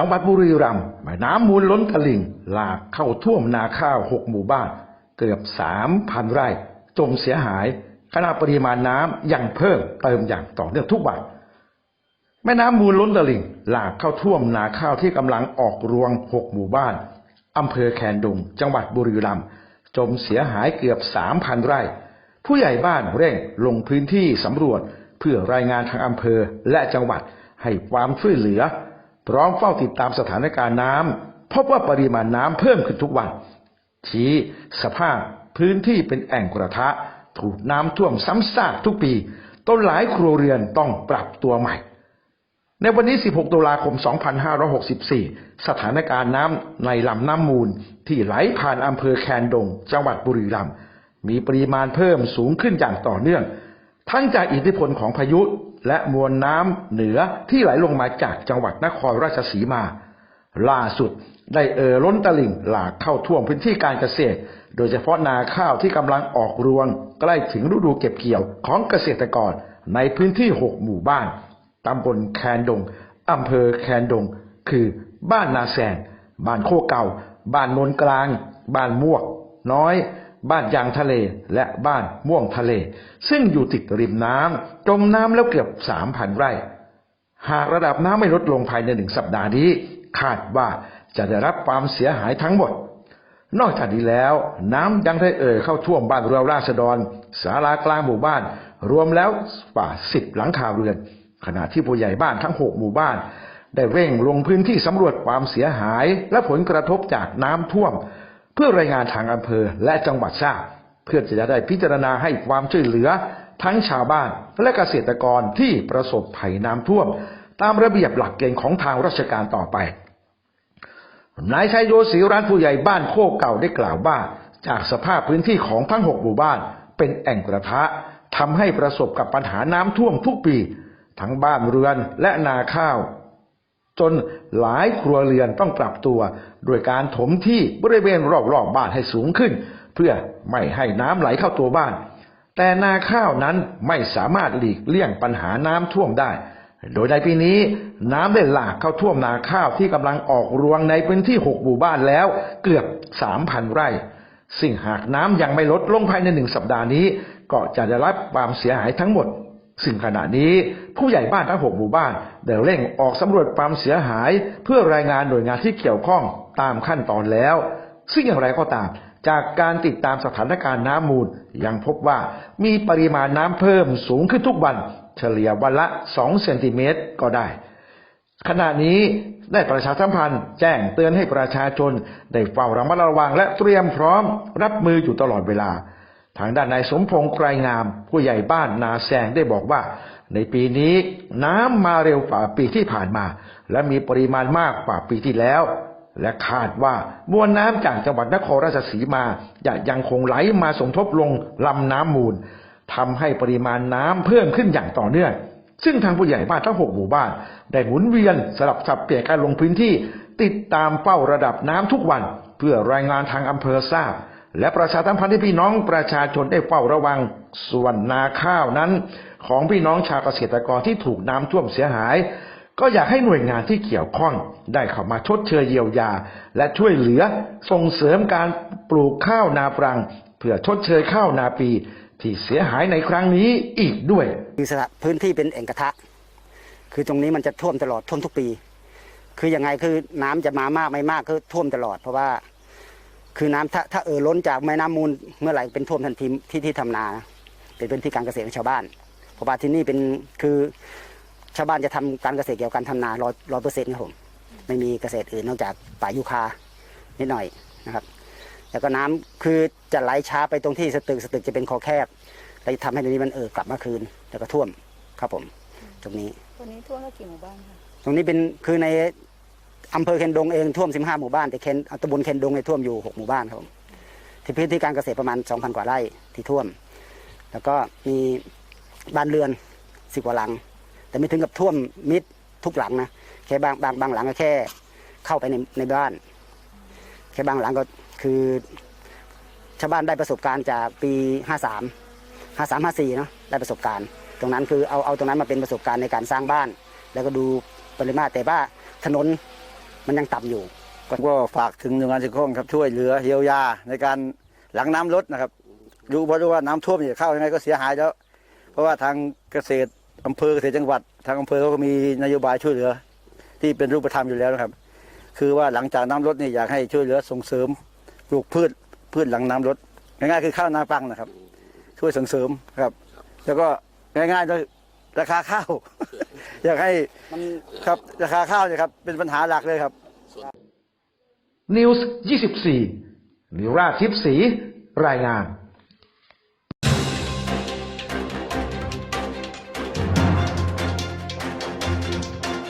จังหวัดบุรีรัมย์แม่น้ำมูลล้นตลิ่งหลากเข้าท่วมนาข้าวหกหมู่บ้าน เกือบสามพันไร่จมเสียหายขณะปริมาณน้ำยังเพิ่มเติมอย่างต่อเนื่องทุกวันแม่น้ำมูลล้นตลิ่งหลากเข้าท่วมนาข้าวที่กำลังออกรวงหกหมู่บ้านอำเภอแคนดงจังหวัดบุรีรัมย์จมเสียหายเกือบสามพันไร่ ผู้ใหญ่บ้านเร่งลงพื้นที่สำรวจเพื่อรายงานทางอำเภอและจังหวัดให้ความช่วยเหลือ พร้อมเฝ้าติดตามสถานการณ์น้ำพบว่าปริมาณน้ำเพิ่มขึ้นทุกวัน ชี้สภาพพื้นที่เป็นแอ่งกระทะ ถูกน้ำท่วมซ้ำซากทุกปีต้นหลายครัวเรือนต้องปรับตัวใหม่ ในวันนี้ 16 ตุลาคม 2564 สถานการณ์น้ำในลำน้ำมูลที่ไหลผ่านอำเภอแคนดง จังหวัดบุรีรัมย์มีปริมาณเพิ่มสูงขึ้นอย่างต่อเนื่อง ทั้งจากอิทธิพลของพายุ และมวลน้ำเหนือที่ไหลลงมาจากจังหวัดนครราชสีมา ล่าสุดได้เอ่อล้นตลิ่งหลากเข้าท่วมพื้นที่การเกษตร โดยเฉพาะนาข้าวที่กำลังออกรวง ใกล้ถึงฤดูเก็บเกี่ยวของเกษตรกร ในพื้นที่หกหมู่บ้านตำบลแคนดงอำเภอแคนดง คือบ้านนาแสงบ้านโคกเก่า บ้านโนนกลาง บ้านม่วก น้อย บ้านยางทะเลและบ้านม่วงทะเล ซึ่งอยู่ติดริมน้ำจมน้ำแล้วเกือบสามพันไร่ หากระดับน้ำไม่ลดลงภายในหนึ่งสัปดาห์นี้ คาดว่าจะได้รับความเสียหายทั้งหมด นอกจากนี้แล้ว น้ำยังได้เอ่อเข้าท่วมบ้านเรือนราษฎรศาลากลางหมู่บ้าน รวมแล้วกว่าสิบหลังคาเรือน ขณะที่ผู้ใหญ่บ้านทั้งหกหมู่บ้านได้เร่งลงพื้นที่สำรวจความเสียหายและผลกระทบจากน้ำท่วม พื่อรายงานทางอำเภอและจังหวัดทราบเพื่อจะได้พิจารณาให้ความช่วยเหลือทั้งชาวบ้านและเกษตรกรที่ประสบภัยน้ำท่วม ตามระเบียบหลักเกณฑ์ของทางราชการต่อไป นายชัยโยศรีรัตน์ผู้ใหญ่บ้านโคกเก่าได้กล่าวว่า จากสภาพพื้นที่ของทั้งหกหมู่บ้าน เป็นแอ่งกระทะทำให้ประสบกับปัญหาน้ำท่วมทุกปี ทั้งบ้านเรือนและนาข้าว จนหลายครัวเรือนต้องปรับตัว โดยการถมที่บริเวณรอบๆบบ้านให้สูงขึ้น เพื่อไม่ให้น้ำไหลเข้าตัวบ้าน แต่นาข้าวนั้นไม่สามารถหลีกเลี่ยงปัญหาน้ำท่วมได้ โดยในปีนี้น้ำได้หลากเข้าท่วมนาข้าวที่กำลังออกรวงในพื้นที่หกหมู่บ้านแล้วเกือบสามพันไร่ ซึ่งหากน้ำยังไม่ลดลงภายในหนึ่งสัปดาห์นี้ ก็จะได้รับความเสียหายทั้งหมด ซึ่งขณะนี้ผู้ใหญ่บ้านทั้งหกหมู่บ้านได้เร่งออกสำรวจความเสียหาย เพื่อรายงานหน่วยงานที่เกี่ยวข้องตามขั้นตอนแล้ว ซึ่งอย่างไรก็ตาม จากการติดตามสถานการณ์น้ำมูล ยังพบว่ามีปริมาณน้ำเพิ่มสูงขึ้นทุกวัน เฉลี่ยวันละ 2 เซนติเมตรก็ได้ ขณะนี้ได้ประชาสัมพันธ์แจ้งเตือนให้ประชาชน ได้เฝ้าระมัดระวังและเตรียมพร้อมรับมืออยู่ตลอดเวลา ทางด้านนายสมพงษ์ไกรงาม ผู้ใหญ่บ้านนาแซงได้บอกว่า ในปีนี้น้ำมาเร็วกว่าปีที่ผ่านมา และมีปริมาณมากกว่าปีที่แล้ว และคาดว่ามวลน้ำจากจังหวัดนครราชสีมาจะยังคงไหลมาสมทบลงลำน้ำมูลทำให้ปริมาณน้ำเพิ่มขึ้นอย่างต่อเนื่อง ซึ่งทางผู้ใหญ่บ้านทั้งหกหมู่บ้าน ได้หมุนเวียนสลับสับเปลี่ยนการลงพื้นที่ ติดตามเฝ้าระดับน้ำทุกวัน เพื่อรายงานทางอำเภอทราบ และประชาสัมพันธ์ให้พี่น้องประชาชนได้เฝ้าระวังส่วนนาข้าวนั้น ของพี่น้องชาวเกษตรกรที่ถูกน้ำท่วมเสียหาย ก็อยากให้หน่วยงานที่เกี่ยวข้องได้เข้ามาชดเชยเยียวยา และช่วยเหลือส่งเสริมการปลูกข้าวนาปรัง เพื่อชดเชยข้าวนาปีที่เสียหายในครั้งนี้อีกด้วยคือสถานพื้นที่เป็นแอ่งกระทะ คือตรงนี้มันจะท่วมตลอดท่วมทุกปี คือยังไงคือน้ำจะมามากไม่มากก็ท่วมตลอดเพราะว่า คือน้ำถ้าถ้าเออล้นจากแม่น้ำมูลเมื่อไหร่เป็นท่วมทันทีที่ที่ทำนา เป็นพื้นที่การเกษตรของชาวบ้านเพราะว่าที่นี่เป็นคือชาวบ้านจะทำการเกษตรเกี่ยวกับการทำนาร้อยร้อยเปอร์เซ็นต์ครับผมไม่มีเกษตรอื่นนอกจากป่ายูคานิดหน่อยนะครับ แล้วก็น้ำคือจะไหลช้าไปตรงที่สตึกสตึกจะเป็นคอแคบแล้วทำให้ตรงนี้มันเออกลับมาคืน แล้วก็ท่วมครับผม ตรงนี้วันนี้ท่วมแล้วกี่หมู่บ้านคะตรงนี้เป็นคือใน อำเภอเคนดงเองท่วม 15 หมู่บ้านแต่เคนตำบลเคนดงในยท่วมอยู่ 6 หมู่บ้านครับผมที่พื้นที่การเกษตรประมาณ 2,000 กว่าไร่ที่ท่วม แล้วก็มีบ้านเรือนสิบกว่าหลัง แต่ไม่ถึงกับท่วมมิดทุกหลังนะแค่บางบางบางหลังก็แค่เข้าไปในในบ้าน แค่บางหลังก็คือชาวบ้านได้ประสบการณ์จากปี 53 53 54เนาะได้ประสบการณ์ ตรงนั้นคือเอาเอาตรงนั้นมาเป็นประสบการณ์ในการสร้างบ้าน แล้วก็ดูปริมาตรแต่ว่าถนน มันยังต่ำอยู่ ก็ฝากถึงหน่วยงานที่เกี่ยวข้องครับช่วยเหลือเยียวยาในการหลังน้ำลดนะครับรู้เพราะรู้ว่าน้ำท่วมเนี่ยข้ายังไงก็เสียหายแล้ว เพราะว่าทางเกษตรอำเภอเกษตรจังหวัด ทางอำเภอเขาก็มีนโยบายช่วยเหลือ ที่เป็นรูปธรรมอยู่แล้วนะครับ คือว่าหลังจากน้ำลดนี่อยากให้ช่วยเหลือส่งเสริมปลูกพืชพืชหลังน้ำลดง่ายๆคือข้าวนาปังนะครับ ช่วยส่งเสริมครับ แล้วก็ง่ายๆเลยราคาข้าว อยากให้มันครับราคาข้าวเนี่ยครับเป็นปัญหาหลักเลยครับ นิวส์24นิราทิพย์ศรีรายงาน